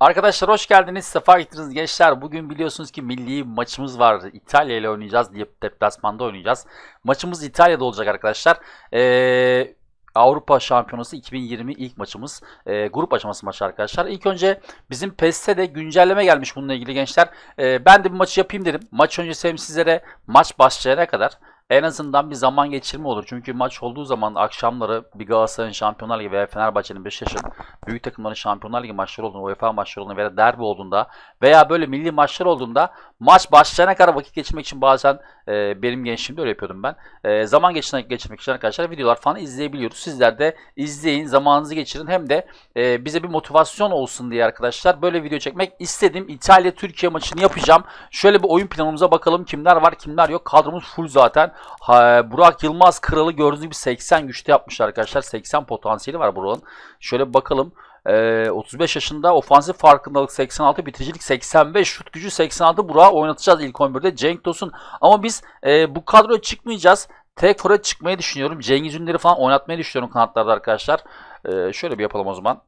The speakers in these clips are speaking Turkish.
Arkadaşlar hoş geldiniz. Sefa getirdiniz gençler. Bugün biliyorsunuz ki milli maçımız var. İtalya ile oynayacağız. Dep- Deplasmanda oynayacağız. Maçımız İtalya'da olacak arkadaşlar. Ee, Avrupa Şampiyonası 2020 ilk maçımız. Ee, grup aşaması maçı arkadaşlar. İlk önce bizim PES'te de güncelleme gelmiş bununla ilgili gençler. Ee, ben de bir maçı yapayım dedim. Maç öncesi hem sizlere maç başlayana kadar en azından bir zaman geçirme olur. Çünkü maç olduğu zaman akşamları bir Galatasaray'ın Şampiyonlar Ligi veya Fenerbahçe'nin Beşiktaş'ın büyük takımların Şampiyonlar Ligi maçları olduğunda, UEFA maçları olduğunda veya derbi olduğunda veya böyle milli maçlar olduğunda maç başlayana kadar vakit geçirmek için bazen e, benim gençliğimde öyle yapıyordum ben. E, zaman geçirmek, geçirmek için arkadaşlar videolar falan izleyebiliyoruz. Sizler de izleyin, zamanınızı geçirin. Hem de e, bize bir motivasyon olsun diye arkadaşlar böyle video çekmek istedim. İtalya-Türkiye maçını yapacağım. Şöyle bir oyun planımıza bakalım kimler var kimler yok. Kadromuz full zaten. Ha, Burak Yılmaz kralı gördüğünüz gibi 80 güçte yapmışlar arkadaşlar. 80 potansiyeli var Burak'ın. Şöyle bir bakalım. Ee, 35 yaşında ofansif farkındalık 86, bitiricilik 85, şut gücü 86 Burak'ı oynatacağız ilk 11'de. Cenk Tosun ama biz e, bu kadroya çıkmayacağız. Tek forvet çıkmayı düşünüyorum. Cengiz Ünder'i falan oynatmayı düşünüyorum kanatlarda arkadaşlar. Ee, şöyle bir yapalım o zaman.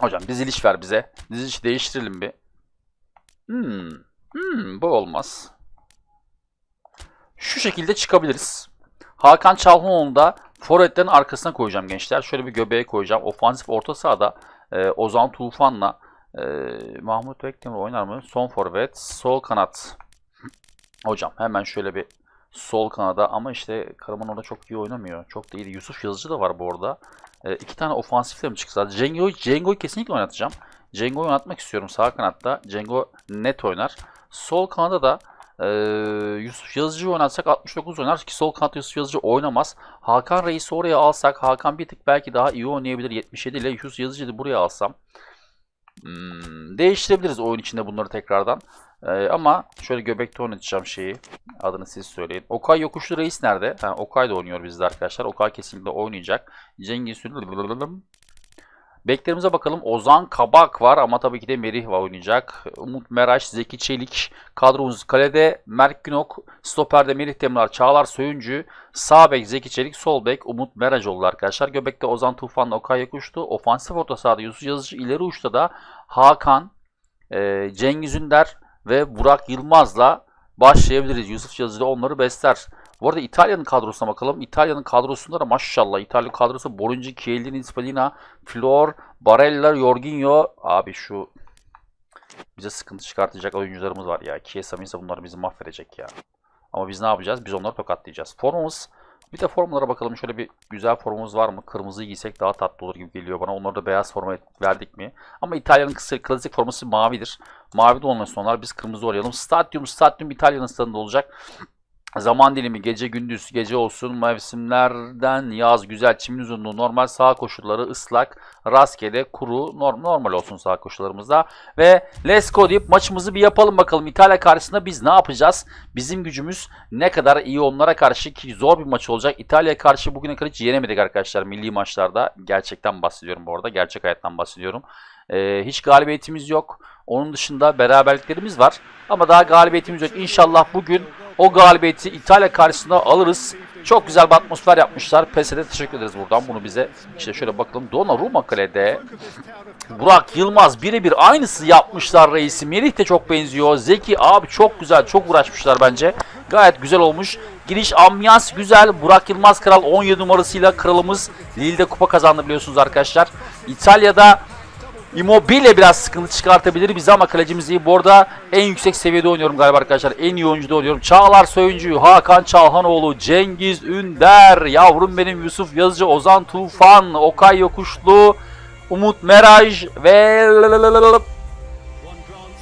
Hocam diziliş ver bize. Diziliş değiştirelim bir. Hmm, hmm, bu olmaz. Şu şekilde çıkabiliriz. Hakan Çalhanoğlu'nu da forvetlerin arkasına koyacağım gençler. Şöyle bir göbeğe koyacağım. Ofansif orta sahada e, Ozan Tufan'la e, Mahmut Bekdemir oynar mı? Son forvet, sol kanat. Hocam hemen şöyle bir sol kanada ama işte Karaman orada çok iyi oynamıyor. Çok da iyi. Yusuf Yazıcı da var bu arada. E, iki tane ofansifle mi çıksa? Cengo'yu Cengo'yu kesinlikle oynatacağım. Cengo'yu oynatmak istiyorum sağ kanatta. Cengo net oynar. Sol kanada da ee, Yusuf Yazıcı oynatsak 69 oynar ki sol kanat Yusuf Yazıcı oynamaz. Hakan Reis'i oraya alsak Hakan bir tık belki daha iyi oynayabilir 77 ile Yusuf Yazıcı'yı buraya alsam. Hmm, değiştirebiliriz oyun içinde bunları tekrardan. Ee, ama şöyle göbekte oynatacağım şeyi. Adını siz söyleyin. Okay Yokuşlu Reis nerede? Ha, Okay da oynuyor bizde arkadaşlar. Okay kesinlikle oynayacak. Cengiz Sülü Beklerimize bakalım. Ozan Kabak var ama tabii ki de Merih var oynayacak. Umut Meraş, Zeki Çelik. Kadromuz kalede Mert Günok, stoperde Merih Demirar, Çağlar Söyüncü, sağ bek Zeki Çelik, sol bek Umut Meraş oldu arkadaşlar. Göbekte Ozan Tufan'la Okay Yakuştu. Ofansif orta sahada Yusuf Yazıcı, ileri uçta da Hakan, e, Cengiz Ünder ve Burak Yılmaz'la başlayabiliriz. Yusuf Yazıcı da onları besler. Bu arada İtalya'nın kadrosuna bakalım. İtalya'nın kadrosunda da maşallah İtalya kadrosu Bonucci, Chiellini, Spalina, Flor, Barella, Jorginho. Abi şu bize sıkıntı çıkartacak oyuncularımız var ya. Chiesa Misa bunları bizi mahvedecek ya. Ama biz ne yapacağız? Biz onları tokatlayacağız. Formumuz bir de formlara bakalım. Şöyle bir güzel formumuz var mı? Kırmızı giysek daha tatlı olur gibi geliyor bana. Onları da beyaz forma verdik mi? Ama İtalya'nın klasik forması mavidir. Mavi de olmasın onlar. Biz kırmızı oynayalım. Stadyum, stadyum İtalya'nın stadında olacak. Zaman dilimi gece gündüz gece olsun mevsimlerden yaz güzel çimin uzunluğu normal sağ koşulları ıslak rastgele kuru norm, normal olsun sağ koşullarımızda. Ve let's go deyip maçımızı bir yapalım bakalım. İtalya karşısında biz ne yapacağız? Bizim gücümüz ne kadar iyi onlara karşı ki zor bir maç olacak. İtalya'ya karşı bugüne kadar hiç yenemedik arkadaşlar milli maçlarda. Gerçekten bahsediyorum bu arada gerçek hayattan bahsediyorum. Ee, hiç galibiyetimiz yok. Onun dışında beraberliklerimiz var. Ama daha galibiyetimiz yok. İnşallah bugün o galibiyeti İtalya karşısında alırız. Çok güzel bir atmosfer yapmışlar. PES'e teşekkür ederiz buradan bunu bize. İşte şöyle bakalım. Donnarumma kalede. Burak Yılmaz birebir aynısı yapmışlar reisi. Merih de çok benziyor. Zeki abi çok güzel. Çok uğraşmışlar bence. Gayet güzel olmuş. Giriş ambiyans güzel. Burak Yılmaz kral 17 numarasıyla kralımız Lille'de kupa kazandı biliyorsunuz arkadaşlar. İtalya'da Immobile biraz sıkıntı çıkartabilir bize ama kalecimiz iyi. Bu arada en yüksek seviyede oynuyorum galiba arkadaşlar. En iyi oyuncuda oynuyorum. Çağlar Söyüncü, Hakan Çalhanoğlu, Cengiz Ünder, yavrum benim Yusuf Yazıcı, Ozan Tufan, Okay Yokuşlu, Umut Meraj ve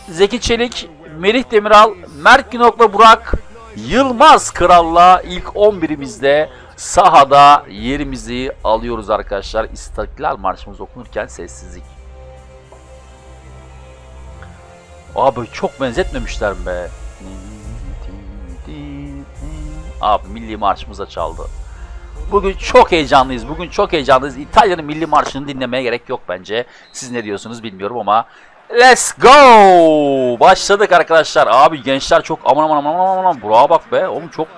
Zeki Çelik, Merih Demiral, Mert Günok'la Burak Yılmaz Kral'la ilk 11'imizde sahada yerimizi alıyoruz arkadaşlar. İstiklal Marşımız okunurken sessizlik. Abi çok benzetmemişler mi be. Abi milli marşımıza çaldı. Bugün çok heyecanlıyız. Bugün çok heyecanlıyız. İtalya'nın milli marşını dinlemeye gerek yok bence. Siz ne diyorsunuz bilmiyorum ama Let's go! Başladık arkadaşlar. Abi gençler çok aman aman aman aman aman. Burak'a bak be. Oğlum çok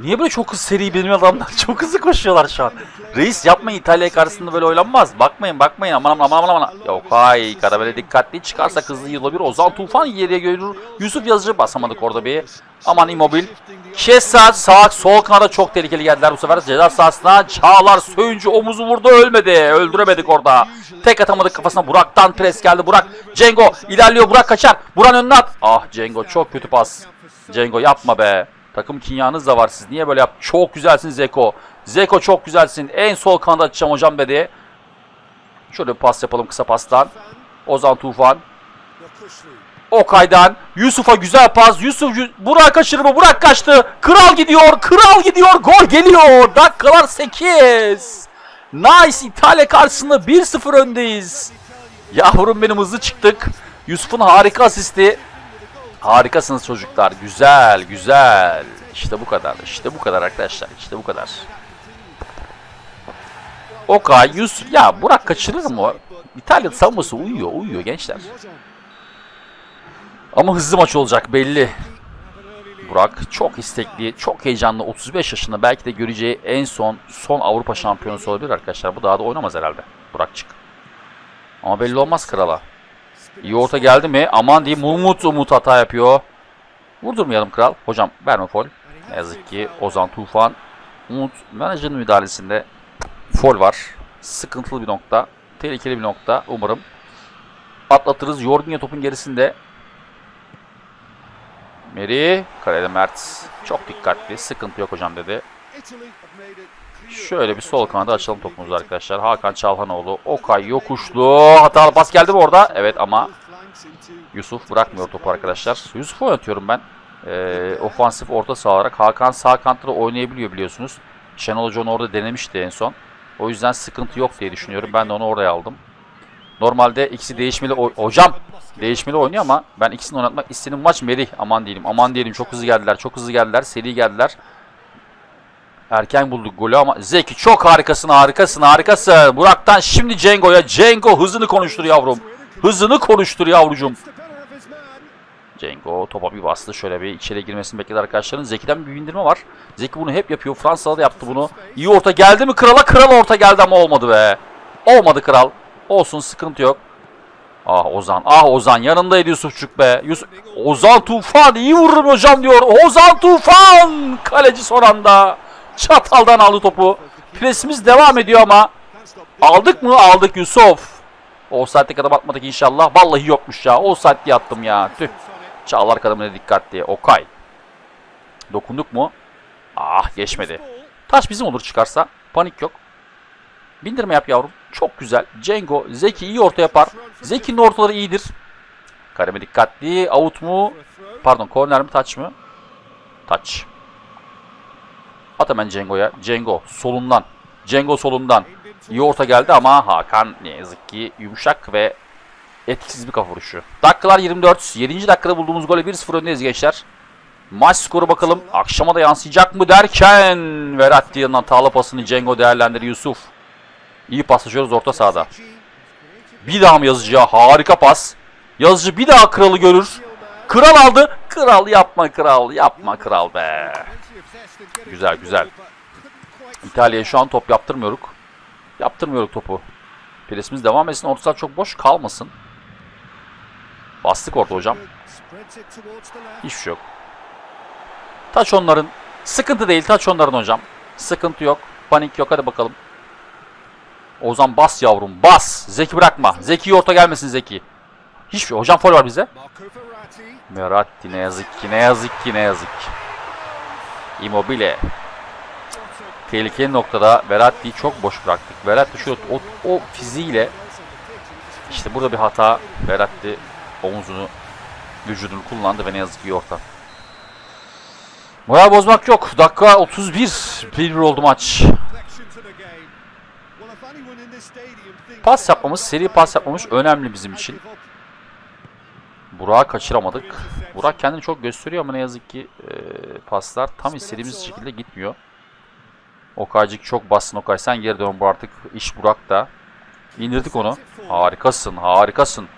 Niye böyle çok hızlı seri benim adamlar? Çok hızlı koşuyorlar şu an. Reis yapmayın İtalya karşısında böyle oynanmaz. Bakmayın bakmayın aman aman aman aman. Yok hay Karabele dikkatli çıkarsa hızlı yılabilir. Ozan Tufan yeriye görür. Yusuf Yazıcı basamadık orada bir. Aman immobil. Şehzat sağ sol kanada çok tehlikeli geldiler bu sefer. Ceza sahasına Çağlar Söyüncü omuzu vurdu ölmedi. Öldüremedik orada. Tek atamadık kafasına Burak'tan pres geldi. Burak Cengo ilerliyor Burak kaçar. Buran önüne at. Ah Cengo çok kötü pas. Cengo yapma be. Takım kinyanız da var siz. Niye böyle yap? Çok güzelsin Zeko. Zeko çok güzelsin. En sol kanada açacağım hocam dedi. Şöyle bir pas yapalım kısa pastan. Ozan Tufan. Okay'dan Yusuf'a güzel pas. Yusuf Burak kaçırır mı? Burak kaçtı. Kral gidiyor. Kral gidiyor. Gol geliyor. Dakikalar 8. Nice. İtalya karşısında 1-0 öndeyiz. Yavrum benim hızlı çıktık. Yusuf'un harika asisti. Harikasınız çocuklar. Güzel, güzel. İşte bu kadar. İşte bu kadar arkadaşlar. İşte bu kadar. Okay, Yusuf. Ya Burak kaçırır mı? İtalya savunması uyuyor, uyuyor gençler. Ama hızlı maç olacak belli. Burak çok istekli, çok heyecanlı. 35 yaşında belki de göreceği en son son Avrupa şampiyonası olabilir arkadaşlar. Bu daha da oynamaz herhalde. Burakçık. Ama belli olmaz krala. İyi orta geldi mi? Aman diyeyim Umut Umut hata yapıyor. Vurdurmayalım kral. Hocam verme fol. Ne yazık ki Ozan Tufan. Umut menajerin müdahalesinde fol var. Sıkıntılı bir nokta. Tehlikeli bir nokta. Umarım atlatırız. Jorginho topun gerisinde. Meri. Kalede Mert. Çok dikkatli. Sıkıntı yok hocam dedi. Şöyle bir sol kanada açalım topumuzu arkadaşlar. Hakan Çalhanoğlu. Okay yokuşlu. Hatalı pas geldi mi orada? Evet ama Yusuf bırakmıyor topu arkadaşlar. Yusuf'u oynatıyorum ben. Ee, ofansif orta saha olarak. Hakan sağ kantta oynayabiliyor biliyorsunuz. Şenol Hoca onu orada denemişti en son. O yüzden sıkıntı yok diye düşünüyorum. Ben de onu oraya aldım. Normalde ikisi değişmeli. Hocam değişmeli oynuyor ama ben ikisini oynatmak istedim. Maç Merih. Aman diyelim. Aman diyelim. Çok hızlı geldiler. Çok hızlı geldiler. Seri geldiler. Erken bulduk golü ama Zeki çok harikasın harikasın harikasın. Burak'tan şimdi Cengo'ya. Cengo hızını konuştur yavrum. Hızını konuştur yavrucum. Cengo topa bir bastı. Şöyle bir içeri girmesini bekledi arkadaşların. Zeki'den bir bindirme var. Zeki bunu hep yapıyor. Fransa'da da yaptı bunu. İyi orta geldi mi krala? Kral orta geldi ama olmadı be. Olmadı kral. Olsun sıkıntı yok. Ah Ozan. Ah Ozan. Yanındaydı Yusufçuk be. Yusuf... Ozan Tufan iyi vururum hocam diyor. Ozan Tufan. Kaleci son anda. Çataldan aldı topu. Presimiz devam ediyor ama. Aldık mı? Aldık Yusuf. O saatte kadar atmadık inşallah. Vallahi yokmuş ya. O saatte attım ya. Tüh. Çağlar kademine dikkatli. Okay. Dokunduk mu? Ah geçmedi. Taş bizim olur çıkarsa. Panik yok. Bindirme yap yavrum. Çok güzel. Cengo, Zeki iyi orta yapar. Zeki'nin ortaları iyidir. Kareme dikkatli. Out mu? Pardon korner mi taç mı? Taç. At hemen Cengo'ya. Cengo solundan. Cengo solundan. İyi orta geldi ama Hakan ne yazık ki yumuşak ve etkisiz bir kafa vuruşu. Dakikalar 24. 7. dakikada bulduğumuz gole 1-0 öndeyiz gençler. Maç skoru bakalım. Akşama da yansıyacak mı derken Verratti'nin hatalı pasını Cengo değerlendir Yusuf. İyi paslaşıyoruz orta sahada. Bir daha mı yazıcıya? Harika pas. Yazıcı bir daha kralı görür. Kral aldı. Kral yapma kral. Yapma kral be. Güzel güzel. İtalya'ya şu an top yaptırmıyoruz. Yaptırmıyoruz topu. Presimiz devam etsin. Orta saha çok boş kalmasın. Bastık orta hocam. Hiçbir şey yok. Taç onların. Sıkıntı değil. Taç onların hocam. Sıkıntı yok. Panik yok. Hadi bakalım. Ozan bas yavrum. Bas. Zeki bırakma. Zeki orta gelmesin Zeki. Hiçbir şey. Hocam foul var bize. Meratti ne yazık ki. Ne yazık ki. Ne yazık ki. Immobile. Tehlikeli noktada Verratti'yi çok boş bıraktık. Verratti şu o, o fiziğiyle işte burada bir hata. Verratti omuzunu vücudunu kullandı ve ne yazık ki orta. Moral bozmak yok. Dakika 31. 1-1 oldu maç. Pas yapmamız, seri pas yapmamız önemli bizim için. Burak'ı kaçıramadık. Burak kendini çok gösteriyor ama ne yazık ki e, paslar tam istediğimiz şekilde gitmiyor. Okaycık çok bassın Okay sen geri dön bu artık iş Burak'ta. İndirdik onu. Harikasın harikasın.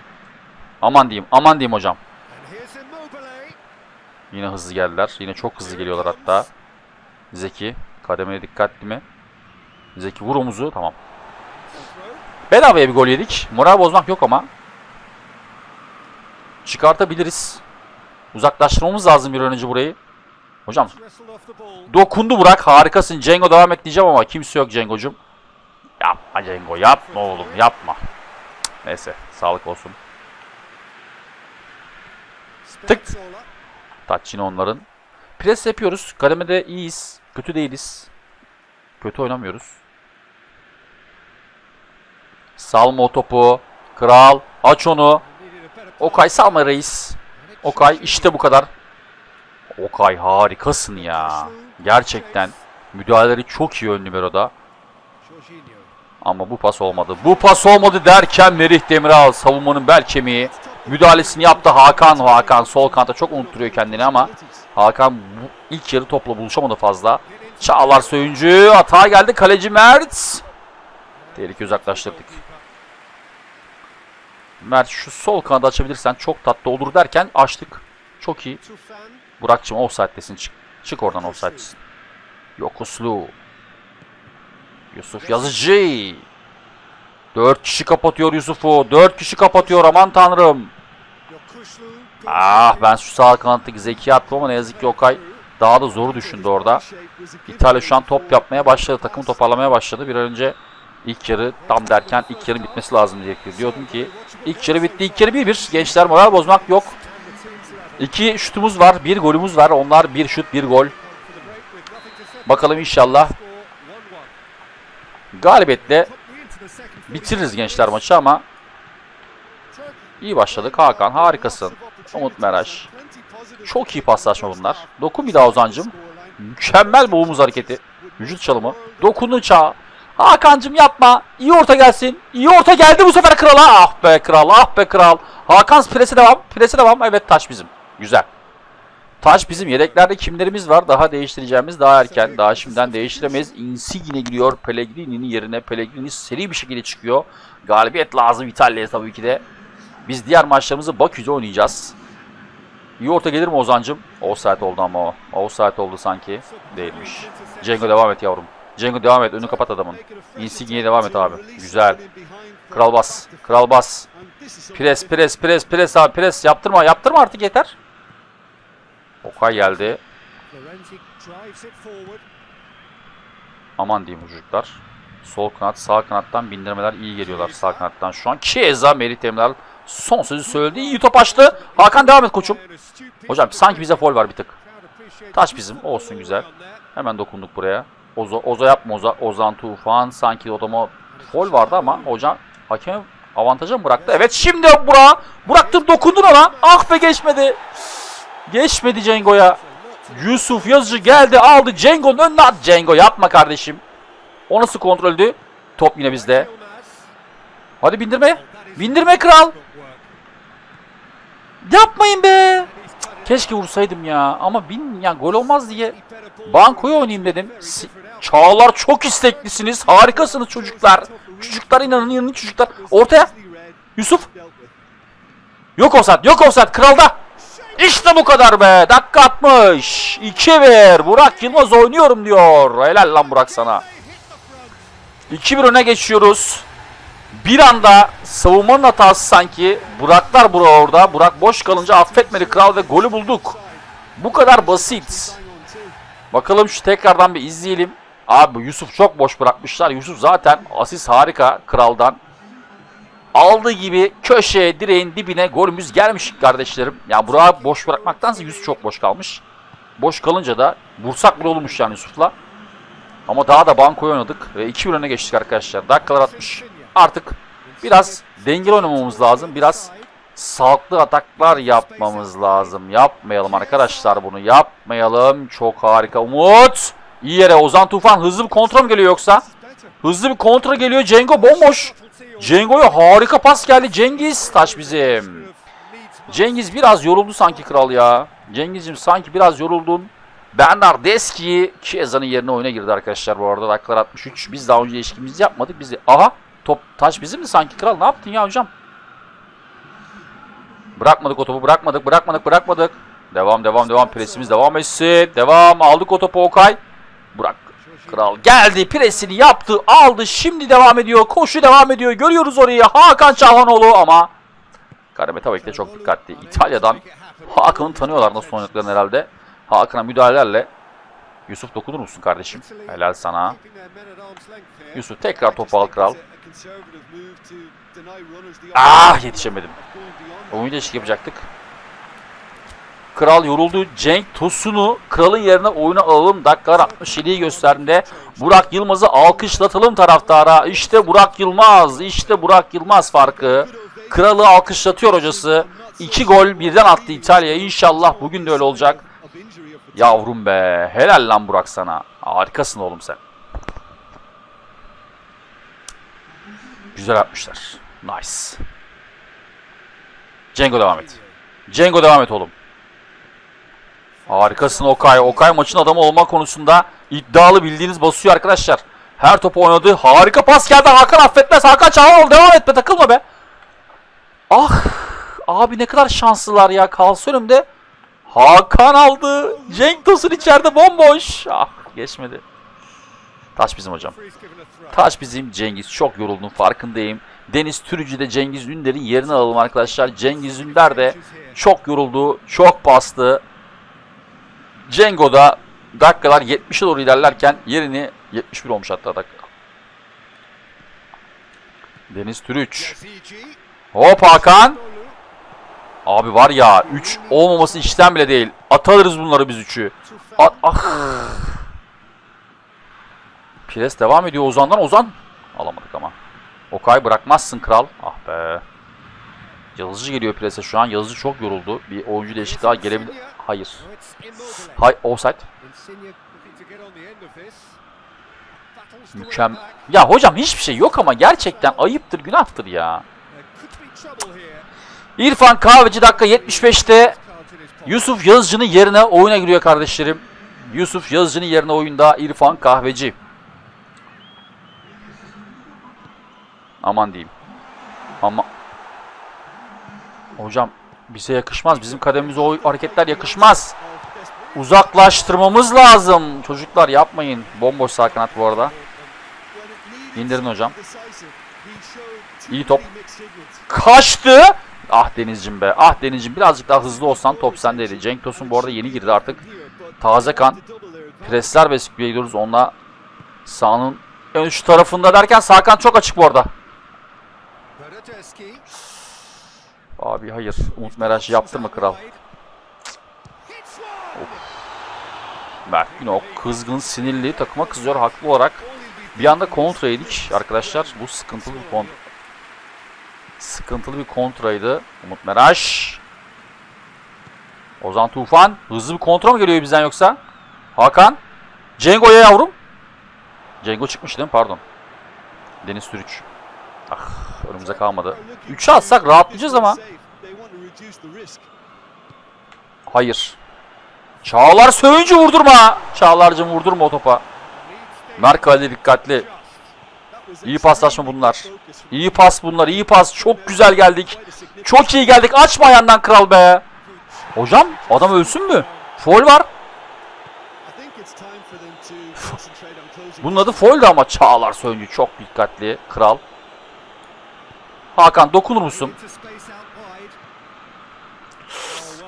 Aman diyeyim aman diyeyim hocam. Yine hızlı geldiler. Yine çok hızlı geliyorlar hatta. Zeki. Kademeye dikkatli mi? Zeki vur omuzu. Tamam. Bedavaya bir gol yedik. Moral bozmak yok ama. Çıkartabiliriz. Uzaklaştırmamız lazım bir önce burayı. Hocam dokundu Burak. Harikasın. Cengo devam et diyeceğim ama kimse yok Cengo'cum. Yapma Cengo. Yapma oğlum. Yapma. Neyse. Sağlık olsun. Tık. Taç yine onların. Pres yapıyoruz. Kademede iyiyiz. Kötü değiliz. Kötü oynamıyoruz. Salma o topu. Kral. Aç onu. Okay salma reis. Okay işte bu kadar. Okay harikasın ya. Gerçekten. Müdahaleleri çok iyi ön numarada. Ama bu pas olmadı. Bu pas olmadı derken Merih Demiral savunmanın bel kemiği. Müdahalesini yaptı Hakan. Hakan sol kanta çok unutturuyor kendini ama Hakan bu ilk yarı topla buluşamadı fazla. Çağlar Söyüncü hata geldi. Kaleci Mert. Tehlike uzaklaştırdık. Mert şu sol kanadı açabilirsen çok tatlı olur derken açtık. Çok iyi. Burak'cığım offside'desin çık. Çık oradan offside'desin. Yokuslu. Yusuf Yazıcı. Dört kişi kapatıyor Yusuf'u. Dört kişi kapatıyor aman tanrım. Ah ben şu sağ kanattaki Zeki attım ama ne yazık ki Okay daha da zoru düşündü orada. İtalya şu an top yapmaya başladı. Takım toparlamaya başladı. Bir an önce ilk yarı tam derken ilk yarı bitmesi lazım diye diyordum ki ilk yarı bitti. İlk yarı 1-1. Gençler moral bozmak yok. İki şutumuz var. Bir golümüz var. Onlar bir şut bir gol. Bakalım inşallah galibiyetle bitiririz gençler maçı ama iyi başladık. Hakan harikasın. Umut Meraş. Çok iyi paslaşma bunlar. Dokun bir daha Ozan'cım. Mükemmel bu omuz hareketi. Vücut çalımı. Dokunu çağ. Hakan'cım yapma. İyi orta gelsin. İyi orta geldi bu sefer krala. Ah be kral ah be kral. Hakan prese devam. Prese devam. Evet taş bizim. Güzel. Taş bizim. Yedeklerde kimlerimiz var? Daha değiştireceğimiz daha erken. Daha şimdiden değiştiremeyiz. Insigne giriyor. Pellegrini'nin yerine. Pellegrini seri bir şekilde çıkıyor. Galibiyet lazım İtalya'ya tabii ki de. Biz diğer maçlarımızı Bakü'de oynayacağız. İyi orta gelir mi Ozan'cım? Offside oldu ama o. Offside oldu sanki. Değilmiş. Cengo devam et yavrum. Cengo devam et. Önünü kapat adamın. Insigne'ye devam et abi. Güzel. Kral bas. Kral bas. Pres, pres, pres, pres abi. Pres. Yaptırma. Yaptırma artık yeter. Okay geldi. Aman diyeyim çocuklar. Sol kanat, sağ kanattan bindirmeler iyi geliyorlar sağ kanattan şu an. Keza Merih Demiral son sözü söyledi. İyi top açtı. Hakan devam et koçum. Hocam sanki bize foul var bir tık. Taç bizim. Olsun güzel. Hemen dokunduk buraya. Oza, Oza yapma Oza, Ozan Tufan. Sanki odama foul vardı ama hocam hakem avantaja mı bıraktı? Evet şimdi Burak. Bıraktım dokundun ona. Ah be geçmedi. Geçmedi Cengo'ya. Yusuf Yazıcı geldi aldı Cengo'nun önüne at. Cengo yapma kardeşim. O nasıl kontroldü? Top yine bizde. Hadi bindirme. Bindirme kral. Yapmayın be. Keşke vursaydım ya. Ama bin ya gol olmaz diye bankoya oynayayım dedim. Si- Çağlar çok isteklisiniz. Harikasınız çocuklar. Çocuklar inanın inanın çocuklar. Ortaya. Yusuf. Yok offside. Yok offside. Kralda. İşte bu kadar be. Dakika 60. 2-1. Burak Yılmaz oynuyorum diyor. Helal lan Burak sana. 2-1 öne geçiyoruz. Bir anda savunmanın hatası sanki. Buraklar bura orada. Burak boş kalınca affetmedi kral ve golü bulduk. Bu kadar basit. Bakalım şu tekrardan bir izleyelim. Abi Yusuf çok boş bırakmışlar. Yusuf zaten asist harika kraldan. Aldığı gibi köşeye direğin dibine golümüz gelmiş kardeşlerim. Ya Burak'ı boş bırakmaktansa Yusuf çok boş kalmış. Boş kalınca da vursak bile olmuş yani Yusuf'la. Ama daha da bankoya oynadık ve 2-1 öne geçtik arkadaşlar. Dakikalar 60. Artık biraz dengeli oynamamız lazım. Biraz sağlıklı ataklar yapmamız lazım. Yapmayalım arkadaşlar bunu. Yapmayalım. Çok harika. Umut. İyi yere Ozan Tufan hızlı bir kontrol mü geliyor yoksa? Hızlı bir kontrol geliyor. Cengo bomboş. Cengo'ya harika pas geldi. Cengiz taş bizim. Cengiz biraz yoruldu sanki kral ya. Cengiz'im sanki biraz yoruldun. Bernardeski Chiesa'nın yerine oyuna girdi arkadaşlar bu arada. Dakikalar 63. Biz daha önce ilişkimizi yapmadık. Biz de... Aha top taş bizim mi sanki kral? Ne yaptın ya hocam? Bırakmadık o topu. Bırakmadık. Bırakmadık. Bırakmadık. Devam devam devam. Presimiz devam etsin. Devam. Aldık o topu Okay. Burak Kral geldi, presini yaptı, aldı, şimdi devam ediyor, koşu devam ediyor. Görüyoruz orayı Hakan Çalhanoğlu ama Karame tabii çok dikkatli. İtalya'dan Hakan'ı tanıyorlar nasıl oynadıklarını herhalde. Hakan'a müdahalelerle Yusuf dokunur musun kardeşim? Helal sana. Yusuf tekrar topu al kral. Ah yetişemedim. Oyun değişik yapacaktık. Kral yoruldu. Cenk Tosun'u kralın yerine oyuna alalım. Dakikalar 67'yi gösterdiğinde Burak Yılmaz'ı alkışlatalım taraftara. İşte Burak Yılmaz. işte Burak Yılmaz farkı. Kralı alkışlatıyor hocası. İki gol birden attı İtalya. İnşallah bugün de öyle olacak. Yavrum be. Helal lan Burak sana. Harikasın oğlum sen. Güzel yapmışlar. Nice. Cengo devam et. Cengo devam et oğlum. Harikasın Okay. Okay maçın adamı olma konusunda iddialı bildiğiniz basıyor arkadaşlar. Her topu oynadı. Harika pas geldi. Hakan affetmez. Hakan Çağanoğlu devam etme. Takılma be. Ah. Abi ne kadar şanslılar ya. Kalsı önümde. Hakan aldı. Cenk Tosun içeride bomboş. Ah geçmedi. Taş bizim hocam. Taş bizim Cengiz. Çok yoruldum farkındayım. Deniz Türücü de Cengiz Ünder'in yerini alalım arkadaşlar. Cengiz Ünder de çok yoruldu. Çok bastı. Cengo da dakikalar 70'e doğru ilerlerken yerini 71 olmuş hatta dakika. Deniz Türüç. Hop Hakan. Abi var ya 3 olmaması işten bile değil. Atarız bunları biz 3'ü. At, ah. Pires devam ediyor Ozan'dan. Ozan. Alamadık ama. Okay bırakmazsın kral. Ah be. Yazıcı geliyor Pires'e şu an. Yazıcı çok yoruldu. Bir oyuncu değişikliği daha gelebilir. Hayır. Hay offside. Mükem. Ya hocam hiçbir şey yok ama gerçekten ayıptır, günahtır ya. İrfan Kahveci dakika 75'te Yusuf Yazıcı'nın yerine oyuna giriyor kardeşlerim. Yusuf Yazıcı'nın yerine oyunda İrfan Kahveci. Aman diyeyim. Ama Hocam bize yakışmaz. Bizim kademimize o hareketler yakışmaz. Uzaklaştırmamız lazım. Çocuklar yapmayın. Bomboş sağ kanat bu arada. İndirin hocam. İyi top. Kaçtı. Ah Deniz'cim be. Ah Deniz'cim birazcık daha hızlı olsan top sendeydi. Cenk Tosun bu arada yeni girdi artık. Taze kan. Presler bekliyoruz. Onunla sahanın ön üç tarafında derken sağ kan çok açık bu arada. Abi hayır. Umut Meraş yaptı mı kral? Mert Günok kızgın, sinirli, takıma kızıyor haklı olarak. Bir anda kontra yedik arkadaşlar. Bu sıkıntılı bir kontra. Sıkıntılı bir kontraydı. Umut Meraş. Ozan Tufan. Hızlı bir kontra mı geliyor bizden yoksa? Hakan. Cengo'ya yavrum. Cengo çıkmış değil mi? Pardon. Deniz Türüç. Ah önümüze kalmadı. 3'e atsak rahatlayacağız ama. Hayır. Çağlar Söyüncü vurdurma. Çağlar'cım vurdurma o topa. Merkale dikkatli. İyi paslaşma bunlar. İyi pas bunlar. iyi pas. Çok güzel geldik. Çok iyi geldik. Açma ayağından kral be. Hocam adam ölsün mü? Foul var. Bunun adı foul'du ama Çağlar Söyüncü çok dikkatli. Kral. Hakan dokunur musun?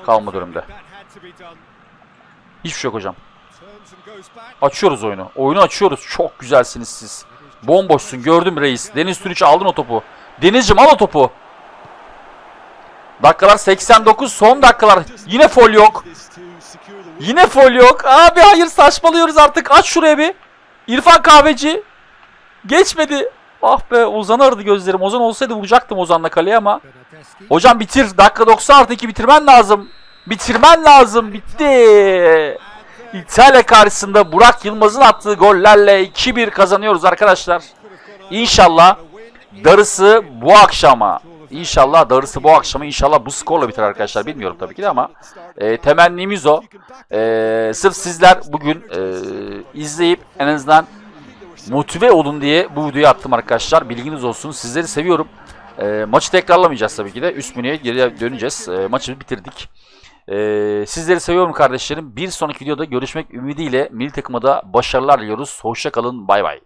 Kalmadı önümde. Hiçbir şey yok hocam. Açıyoruz oyunu. Oyunu açıyoruz. Çok güzelsiniz siz. Bomboşsun. Gördüm reis. Deniz Türüç aldın o topu. Denizciğim al o topu. Dakikalar 89. Son dakikalar. Yine fol yok. Yine fol yok. Abi hayır saçmalıyoruz artık. Aç şuraya bir. İrfan Kahveci. Geçmedi. Ah be Ozan aradı gözlerim. Ozan olsaydı vuracaktım Ozan'la kaleye ama. Hocam bitir. Dakika 90 artı 2 bitirmen lazım. Bitirmen lazım. Bitti. İtalya karşısında Burak Yılmaz'ın attığı gollerle 2-1 kazanıyoruz arkadaşlar. İnşallah darısı bu akşama. İnşallah darısı bu akşama inşallah bu skorla biter arkadaşlar. Bilmiyorum tabii ki de ama e, temennimiz o. E, sırf sizler bugün e, izleyip en azından motive olun diye bu videoyu attım arkadaşlar. Bilginiz olsun. Sizleri seviyorum. E, maçı tekrarlamayacağız tabii ki de. Üst menüye geri döneceğiz. E, maçı bitirdik. Ee, sizleri seviyorum kardeşlerim. Bir sonraki videoda görüşmek ümidiyle milli takıma da başarılar diliyoruz. Hoşça kalın. Bay bay.